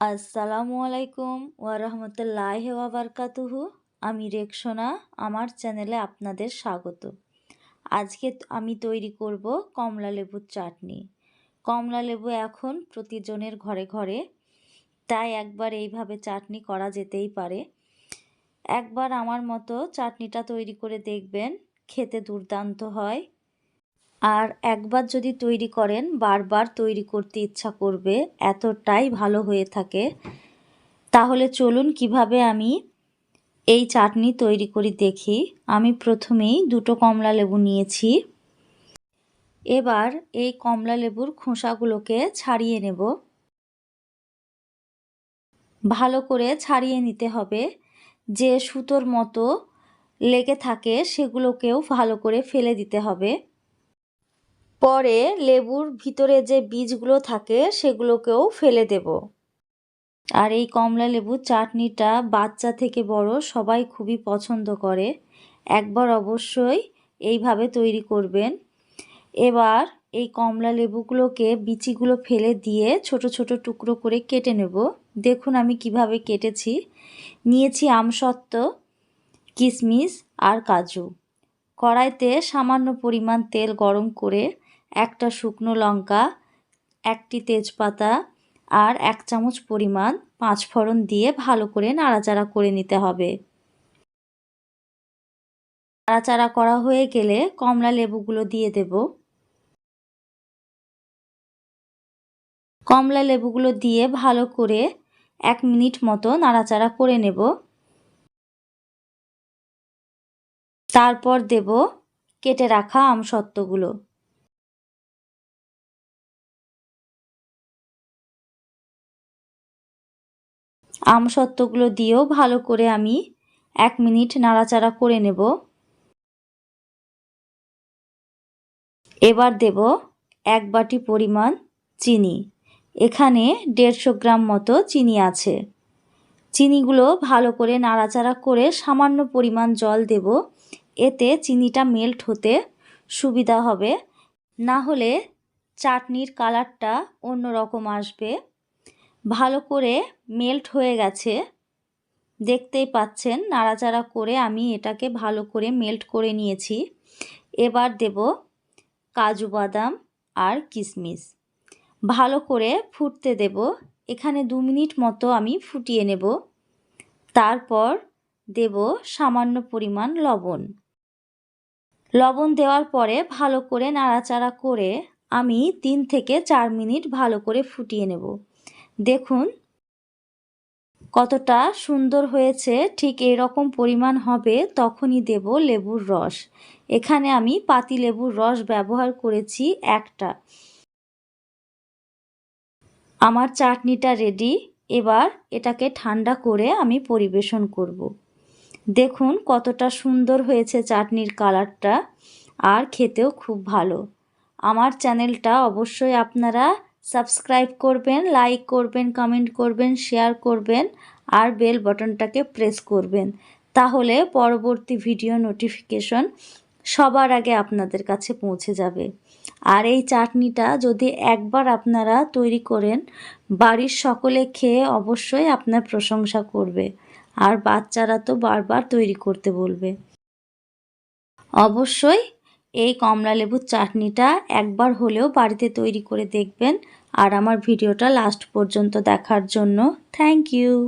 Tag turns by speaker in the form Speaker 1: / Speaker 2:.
Speaker 1: আসসালামু আলাইকুম ওয়ারহমতুল্লাহ ওয়াবারকাতুহু। আমি রেকসোনা আমার চ্যানেলে আপনাদের স্বাগত। আজকে আমি তৈরি করব কমলা লেবুর চাটনি। কমলা লেবু এখন প্রতিজনের ঘরে ঘরে, তাই একবার এইভাবে চাটনি করা যেতেই পারে। একবার আমার মতো চাটনিটা তৈরি করে দেখবেন, খেতে দুর্দান্ত হয়। আর একবার যদি তৈরি করেন, বারবার তৈরি করতে ইচ্ছা করবে, এতটাই ভালো হয়ে থাকে। তাহলে চলুন কীভাবে আমি এই চাটনি তৈরি করি দেখি। আমি প্রথমেই দুটো কমলা লেবু নিয়েছি। এবার এই কমলা লেবুর খোসাগুলোকে ছাড়িয়ে নেব। ভালো করে ছাড়িয়ে নিতে হবে। যে সুতোর মতো লেগে থাকে, সেগুলোকেও ভালো করে ফেলে দিতে হবে। পরে লেবুর ভিতরে যে বীজগুলো থাকে সেগুলোকেও ফেলে দেব। আর এই কমলা লেবুর চাটনিটা বাচ্চা থেকে বড় সবাই খুবই পছন্দ করে। একবার অবশ্যই এইভাবে তৈরি করবেন। এবার এই কমলা লেবুগুলোকে বিচিগুলো ফেলে দিয়ে ছোট ছোট টুকরো করে কেটে নেব। দেখুন আমি কীভাবে কেটেছি। নিয়েছি আমসত্ত্ব কিশমিশ আর কাজু। কড়াইতে সামান্য পরিমাণ তেল গরম করে একটা শুকনো লঙ্কা, একটি তেজপাতা আর এক চামচ পরিমাণ পাঁচ ফোড়ন দিয়ে ভালো করে নাড়াচাড়া করে নিতে হবে। নাড়াচাড়া করা হয়ে গেলে কমলা লেবুগুলো দিয়ে দেব। কমলা লেবুগুলো দিয়ে ভালো করে এক মিনিট মতো নাড়াচাড়া করে নেব। তারপর দেব কেটে রাখা আমসত্ত্বগুলো আমসত্ত্বগুলো দিয়েও ভালো করে আমি এক মিনিট নাড়াচাড়া করে নেব। এবার দেব এক বাটি পরিমাণ চিনি। এখানে দেড়শো গ্রাম মতো চিনি আছে। চিনিগুলো ভালো করে নাড়াচাড়া করে সামান্য পরিমাণ জল দেব। এতে চিনিটা মেল্ট হতে সুবিধা হবে। না হলে চাটনির কালারটা অন্য রকম আসবে। ভালো করে মেল্ট হয়ে গেছে। দেখতেই পাচ্ছেন, নাড়াচাড়া করে আমি এটাকে ভালো করে মেল্ট করে নিয়েছি। এবার দেব কাজু বাদাম আর কিশমিশ ভালো করে ফুটতে দেব। এখানে দু মিনিট মতো আমি ফুটিয়ে নেব। তারপর দেব সামান্য পরিমাণ লবণ। লবণ দেওয়ার পরে ভালো করে নাড়াচাড়া করে আমি তিন থেকে চার মিনিট ভালো করে ফুটিয়ে নেব। দেখুন, কতটা সুন্দর হয়েছে, ঠিক এরকম পরিমাণ হবে, তখনই দেব লেবুর রস। এখানে আমি পাতি লেবুর রস ব্যবহার করেছি একটা। আমার চাটনিটা রেডি এবার এটাকে ঠান্ডা করে আমি পরিবেশন করব। দেখুন, কতটা সুন্দর হয়েছে চাটনির কালারটা, আর খেতেও খুব ভালো। আমার চ্যানেলটা অবশ্যই আপনারা সাবস্ক্রাইব করবেন, লাইক করবেন, কমেন্ট করবেন, শেয়ার করবেন আর বেল বটনটাকে প্রেস করবেন। তাহলে পরবর্তী ভিডিও নোটিফিকেশন সবার আগে আপনাদের কাছে পৌঁছে যাবে। আর এই চাটনিটা যদি একবার আপনারা তৈরি করেন, বাড়ির সকলে খেয়ে অবশ্যই আপনার প্রশংসা করবে। আর বাচ্চারা তো বারবার তৈরি করতে বলবে। অবশ্যই এই কমলা লেবুর চাটনিটা একবার হলেও বাড়িতে তৈরি করে দেখবেন। আর আমার ভিডিওটা লাস্ট পর্যন্ত দেখার জন্য থ্যাংক ইউ